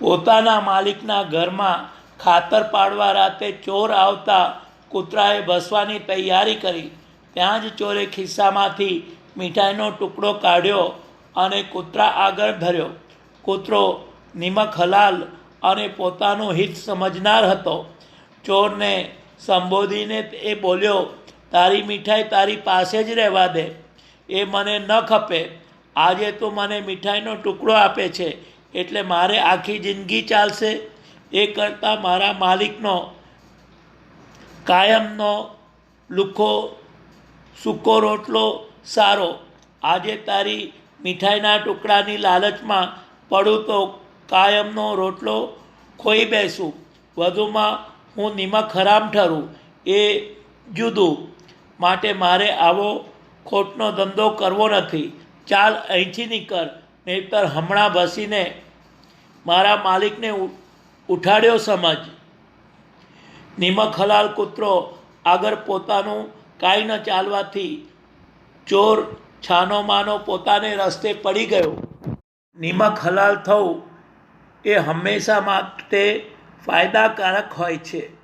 પોતાના માલિકના ઘરમાં ખાતર પાડવા રાતે ચોર આવતા કૂતરાએ ભસવાની તૈયારી કરી. ત્યાં જ ચોરે ખિસ્સામાંથી મીઠાઈનો ટુકડો કાઢ્યો અને કૂતરા આગળ ધર્યો. કૂતરો નિમક હલાલ અને પોતાનું હિત સમજનાર હતો. ચોરને સંબોધીને એ બોલ્યો, તારી મીઠાઈ તારી પાસે જ રહેવા દે. એ મને ન ખપે. આજે તું મને મીઠાઈનો ટુકડો આપે છે. એટલે મારે આખી જિંદગી ચાલશે. એ કરતાં મારા માલિકનો કાયમનો લુખો, સૂકો રોટલો સારો. આજે તારી મીઠાઈના ટુકડાની લાલચમાં પડું તો કાયમનો રોટલો ખોઈ બેસું. વધુમાં હું નિમક હરામ ઠરું. એ જુદું. માટે મારે આવો ખોટનો ધંધો કરવો નથી. ચાલ અહીંથી નીકળ. નહીતર હમણાં બસીને મારા માલિકને ઉઠાડ્યો સમજ. નિમક હલાલ કૂતરો આગળ પોતાનું કાંઈ ન ચાલવાથી ચોર છાનો માનો પોતાને રસ્તે પડી ગયો. નિમક હલાલ થવું એ હંમેશા માટે ફાયદાકારક હોય છે.